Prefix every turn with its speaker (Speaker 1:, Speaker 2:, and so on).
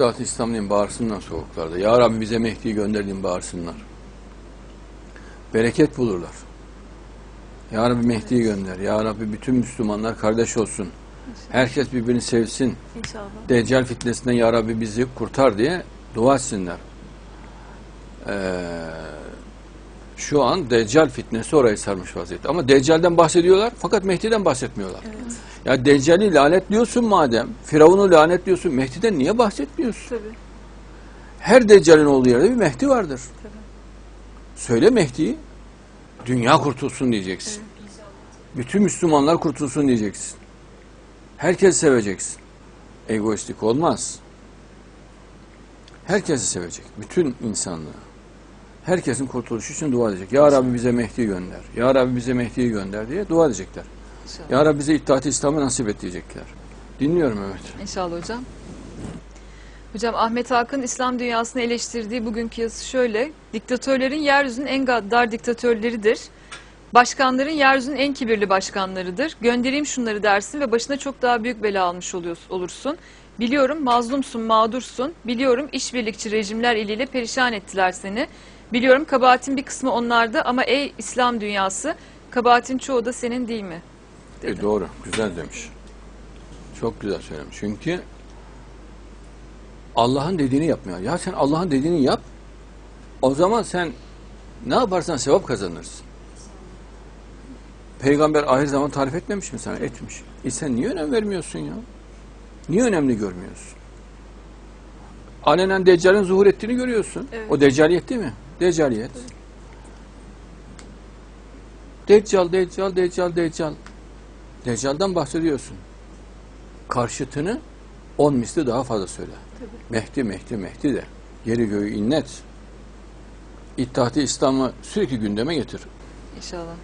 Speaker 1: İttihat İslam'ın bağırsınlar sokaklarda. Ya Rabbi bize Mehdi'yi gönderdiğin bağırsınlar. Bereket bulurlar. Ya Rabbi Mehdi'yi gönder. Ya Rabbi bütün Müslümanlar kardeş olsun. Herkes birbirini sevsin.
Speaker 2: İnşallah.
Speaker 1: Deccal fitnesinden Ya Rabbi bizi kurtar diye dua etsinler. Ee, şu an Deccal fitnesi orayı sarmış vaziyette. Ama Deccal'den bahsediyorlar fakat Mehdi'den bahsetmiyorlar.
Speaker 2: Evet.
Speaker 1: Ya Deccal'i lanetliyorsun madem, Firavun'u lanetliyorsun, Mehdi'den niye bahsetmiyorsun?
Speaker 2: Tabii.
Speaker 1: Her Deccal'in olduğu yerde bir Mehdi vardır.
Speaker 2: Tabii.
Speaker 1: Söyle Mehdi'yi, dünya kurtulsun diyeceksin. Bütün Müslümanlar kurtulsun diyeceksin. Herkesi seveceksin. Egoistik olmaz. Herkesi sevecek. Bütün insanlığı. Herkesin kurtuluşu için dua edecek. Ya Rabbi bize Mehdi gönder. Ya Rabbi bize Mehdi'yi gönder diye dua edecekler.
Speaker 2: İnşallah.
Speaker 1: Ya Rabbi bize İttihat-ı İslam'ı nasip et diyecekler. Dinliyorum Mehmet.
Speaker 2: İnşallah hocam. Hocam Ahmet Hakan İslam dünyasını eleştirdiği bugünkü yazısı şöyle. Diktatörlerin yeryüzünün en gaddar diktatörleridir. Başkanların yeryüzünün en kibirli başkanlarıdır. Göndereyim şunları dersin ve başına çok daha büyük bela almış olursun. Biliyorum mazlumsun, mağdursun. Biliyorum işbirlikçi rejimler eliyle perişan ettiler seni. Biliyorum kabahatin bir kısmı onlarda ama ey İslam dünyası kabahatin çoğu da senin değil mi?
Speaker 1: E, doğru. Güzel demiş. Çok güzel söylemiş. Çünkü Allah'ın dediğini yapmıyor. Ya sen Allah'ın dediğini yap. O zaman sen ne yaparsan sevap kazanırsın. Peygamber ahir zaman tarif etmemiş mi sana? Etmiş. E sen niye önem vermiyorsun ya? Niye önemli görmüyorsun? Alenen Deccal'in zuhur ettiğini görüyorsun.
Speaker 2: Evet.
Speaker 1: O Deccaliyet değil mi? Deccaliyet. Deccal, Deccal, Deccal, Deccal. Deccal'dan bahsediyorsun. Karşıtını on misli daha fazla söyle. Mehdi, Mehdi, Mehdi de. Yeri göğü inlet. İttihat-ı İslam'ı sürekli gündeme getir.
Speaker 2: İnşallah.